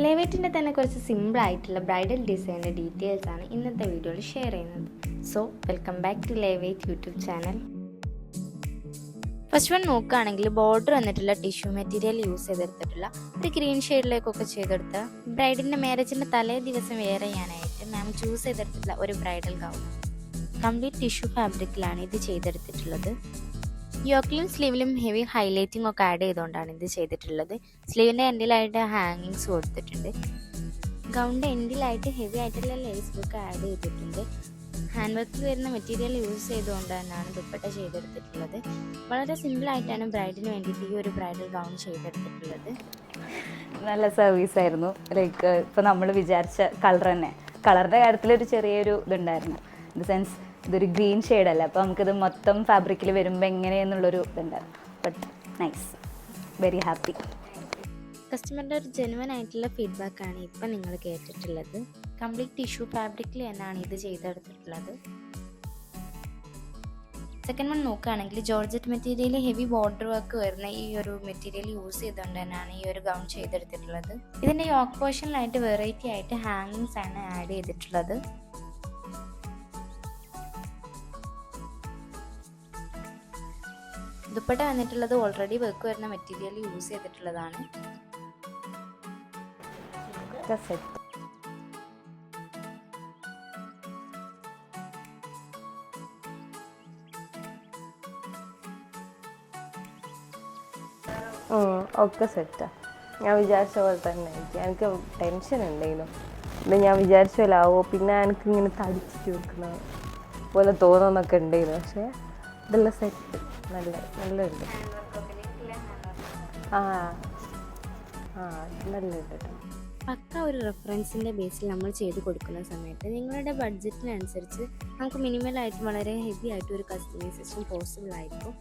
ലെവേറ്റിന്റെ തന്നെ കുറച്ച് സിമ്പിൾ ആയിട്ടുള്ള ബ്രൈഡൽ ഡിസൈനിന്റെ ഡീറ്റെയിൽസ് ആണ് ഇന്നത്തെ വീഡിയോയിൽ ഷെയർ ചെയ്യുന്നത്. So welcome back to Levate YouTube channel first one നോക്കുകയാണെങ്കിൽ ബോർഡർ വന്നിട്ടുള്ള ടിഷ്യൂ മെറ്റീരിയൽ യൂസ് ചെയ്തെടുത്തിട്ടുള്ള ഒരു ഗ്രീൻ ഷെയ്ഡിലേക്കൊക്കെ ചെയ്തെടുത്ത ബ്രൈഡിന്റെ മാരേജിന്റെ തലേ ദിവസം വെയർ ചെയ്യാനായിട്ട് മാം ചൂസ് ചെയ്തെടുത്തിട്ടുള്ള ഒരു ബ്രൈഡൽ ഗൗൺ കംപ്ലീറ്റ് ടിഷ്യൂ ഫാബ്രിക്കിലാണ് ഇത് ചെയ്തെടുത്തിട്ടുള്ളത്. യോക്കിലും സ്ലീവിലും ഹെവി ഹൈലൈറ്റിംഗ് ഒക്കെ ആഡ് ചെയ്തുകൊണ്ടാണ് ഇത് ചെയ്തിട്ടുള്ളത്. സ്ലീവിന്റെ എൻഡിലായിട്ട് ഹാങ്ങിങ്സ് കൊടുത്തിട്ടുണ്ട്. ഗൗണിന്റെ എൻഡിലായിട്ട് ഹെവി ആയിട്ടുള്ള ലേസ് ബുക്ക് ആഡ് ചെയ്തിട്ടുണ്ട്. ഹാൻഡ് വർക്കിൽ വരുന്ന മെറ്റീരിയൽ യൂസ് ചെയ്തുകൊണ്ട് തന്നെയാണ് ദുപ്പട്ട ചെയ്തെടുത്തിട്ടുള്ളത്. വളരെ സിമ്പിളായിട്ടാണ് ബ്രൈഡിന് വേണ്ടിയിട്ട് ഈ ഒരു ബ്രൈഡൽ ഗൗൺ ചെയ്തെടുത്തിട്ടുള്ളത്. നല്ല സർവീസ് ആയിരുന്നു. ലൈക്ക് ഇപ്പോൾ നമ്മൾ വിചാരിച്ച കളർ തന്നെ. കളറിന്റെ കാര്യത്തിൽ ഒരു ചെറിയൊരു ഇതുണ്ടായിരുന്നു. ഇൻ ദ സെൻസ് ഇതൊരു ഗ്രീൻ ഷെയ്ഡല്ല അപ്പോൾ നമുക്കിത് മൊത്തം ഫാബ്രിക്കിൽ വരുമ്പോൾ എങ്ങനെയെന്നുള്ളൊരു ഇതുണ്ട്. ബട്ട് നൈസ് വെരി ഹാപ്പി കസ്റ്റമറിന്റെ ഒരു ജെനുവൻ ആയിട്ടുള്ള ഫീഡ്ബാക്കാണ് ഇപ്പം നിങ്ങൾ കേട്ടിട്ടുള്ളത്. കംപ്ലീറ്റ് ടിഷ്യൂ ഫാബ്രിക്കിൽ എന്നാണ് ഇത് ചെയ്തെടുത്തിട്ടുള്ളത്. സെക്കൻഡ് വൺ നോക്കുകയാണെങ്കിൽ georgette material heavy border work വരുന്ന ഈ ഒരു മെറ്റീരിയൽ യൂസ് ചെയ്തുകൊണ്ട് തന്നെയാണ് ഈ ഒരു ഗൗൺ ചെയ്തെടുത്തിട്ടുള്ളത്. ഇതിന്റെ യോക്ക് പോർഷനിലായിട്ട് വെറൈറ്റി ആയിട്ട് ഹാങ്ങിങ്സ് ആണ് ആഡ് ചെയ്തിട്ടുള്ളത്. ദുപ്പട്ട വന്നിട്ടുള്ളത് ഓൾറെഡി വർക്ക് വരുന്ന മെറ്റീരിയൽ യൂസ് ചെയ്തിട്ടുള്ളതാണ്. സെറ്റ് ഒക്കെ സെറ്റാ ഞാൻ വിചാരിച്ച പോലെ തന്നെ. എനിക്ക് എനിക്ക് ടെൻഷൻ ഉണ്ടായിരുന്നു പിന്നെ ഞാൻ വിചാരിച്ച പോലെ പിന്നെ എനിക്ക് ഇങ്ങനെ തടിച്ചിട്ട് വെക്കുന്ന പോലെ തോന്നുന്നൊക്കെ ഉണ്ടായിരുന്നു പക്ഷേ ഇതെല്ലാം സെറ്റ് നല്ല നല്ലുണ്ട് ആ ആ നല്ലുണ്ട് പക്ക ഒരു റെഫറൻസിന്റെ ബേസിൽ നമ്മൾ ചെയ്ത് കൊടുക്കുന്ന സമയത്ത് നിങ്ങളുടെ ബഡ്ജറ്റിനനുസരിച്ച് നമുക്ക് മിനിമലായിട്ട് വളരെ ഹെവി ആയിട്ട് ഒരു കസ്റ്റമൈസേഷൻ പോസിബിൾ ആയിരിക്കും.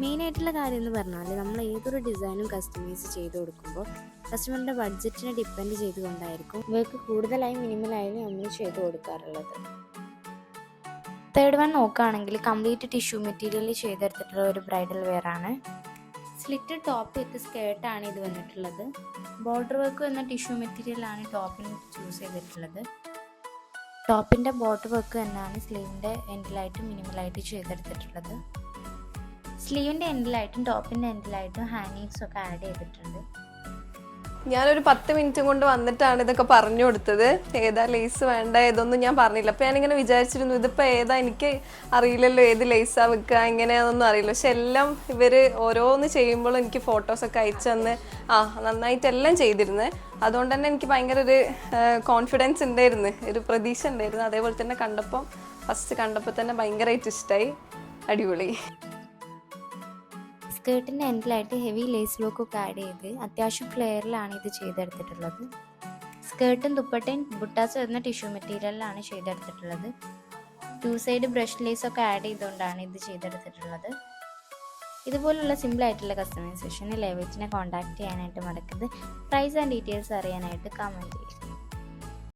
മെയിൻ ആയിട്ടുള്ള കാര്യം എന്ന് പറഞ്ഞാൽ നമ്മൾ ഏതൊരു ഡിസൈനും കസ്റ്റമൈസ് ചെയ്ത് കൊടുക്കുമ്പോൾ കസ്റ്റമറിന്റെ ബഡ്ജറ്റിനെ ഡിപ്പെൻഡ് ചെയ്തുകൊണ്ടായിരിക്കും ഇവർക്ക് കൂടുതലായി മിനിമലായാലും നമ്മൾ ചെയ്ത് കൊടുക്കാറുള്ളത്. തേർഡ് വൺ നോക്കുകയാണെങ്കിൽ കംപ്ലീറ്റ് ടിഷ്യൂ മെറ്റീരിയൽ ചെയ്തെടുത്തിട്ടുള്ള ഒരു ബ്രൈഡൽ വെയർ ആണ്. സ്ലിറ്റ് ടോപ്പ് വിത്ത് സ്കേർട്ടാണ് ഇത് വന്നിട്ടുള്ളത്. ബോർഡർ വർക്ക് എന്ന ടിഷ്യൂ മെറ്റീരിയലാണ് ടോപ്പിന് ചൂസ് ചെയ്തിട്ടുള്ളത്. ടോപ്പിന്റെ ബോർഡർ വർക്ക് തന്നെയാണ് സ്ലീവിന്റെ എൻഡിലായിട്ടും മിനിമലായിട്ട് ചെയ്തെടുത്തിട്ടുള്ളത്. സ്ലീവിന്റെ എൻഡിലായിട്ടും ടോപ്പിന്റെ എൻഡിലായിട്ടും ഹാങ്ങിങ്സ് ഒക്കെ ആഡ് ചെയ്തിട്ടുണ്ട്. ഞാനൊരു പത്ത് മിനിറ്റ് കൊണ്ട് വന്നിട്ടാണ് ഇതൊക്കെ പറഞ്ഞു കൊടുത്തത്. ഏതാ ലേസ് വേണ്ട ഏതൊന്നും ഞാൻ പറഞ്ഞില്ല. അപ്പൊ ഞാനിങ്ങനെ വിചാരിച്ചിരുന്നു ഇതിപ്പോ ഏതാ എനിക്ക് അറിയില്ലല്ലോ ഏത് ലേസാ വെക്കുക എങ്ങനെയാണെന്നൊന്നും അറിയില്ല. പക്ഷെ എല്ലാം ഇവർ ഓരോന്ന് ചെയ്യുമ്പോഴും എനിക്ക് ഫോട്ടോസൊക്കെ അയച്ചു തന്ന് ആ നന്നായിട്ട് എല്ലാം ചെയ്തിരുന്നത് അതുകൊണ്ട് തന്നെ എനിക്ക് ഭയങ്കര ഒരു കോൺഫിഡൻസ് ഉണ്ടായിരുന്നു ഒരു പ്രതീക്ഷ ഉണ്ടായിരുന്നു. അതേപോലെ തന്നെ കണ്ടപ്പോൾ ഫസ്റ്റ് കണ്ടപ്പോൾ തന്നെ ഭയങ്കരമായിട്ട് ഇഷ്ടമായി അടിപൊളി. സ്കേർട്ടിന്റെ എൻഡിലായിട്ട് ഹെവി ലേസ് വർക്ക് ഒക്കെ ആഡ് ചെയ്ത് അത്യാവശ്യം ഫ്ലെയറിലാണ് ഇത് ചെയ്തെടുത്തിട്ടുള്ളത്. സ്കേർട്ടും ദുപ്പട്ടയും ബുട്ടാസ് വരുന്ന ടിഷ്യൂ മെറ്റീരിയലിലാണ് ചെയ്തെടുത്തിട്ടുള്ളത്. ടു സൈഡ് ബ്രഷ് ലേസ് ഒക്കെ ആഡ് ചെയ്തുകൊണ്ടാണ് ഇത് ചെയ്തെടുത്തിട്ടുള്ളത്. ഇതുപോലുള്ള സിമ്പിൾ ആയിട്ടുള്ള കസ്റ്റമൈസേഷൻ ലേവേറ്റിനെ കോൺടാക്ട് ചെയ്യാനായിട്ട് മടക്കുന്നത് പ്രൈസ് ആൻഡ് ഡീറ്റെയിൽസ് അറിയാനായിട്ട് കമന്റ് ചെയ്യുക.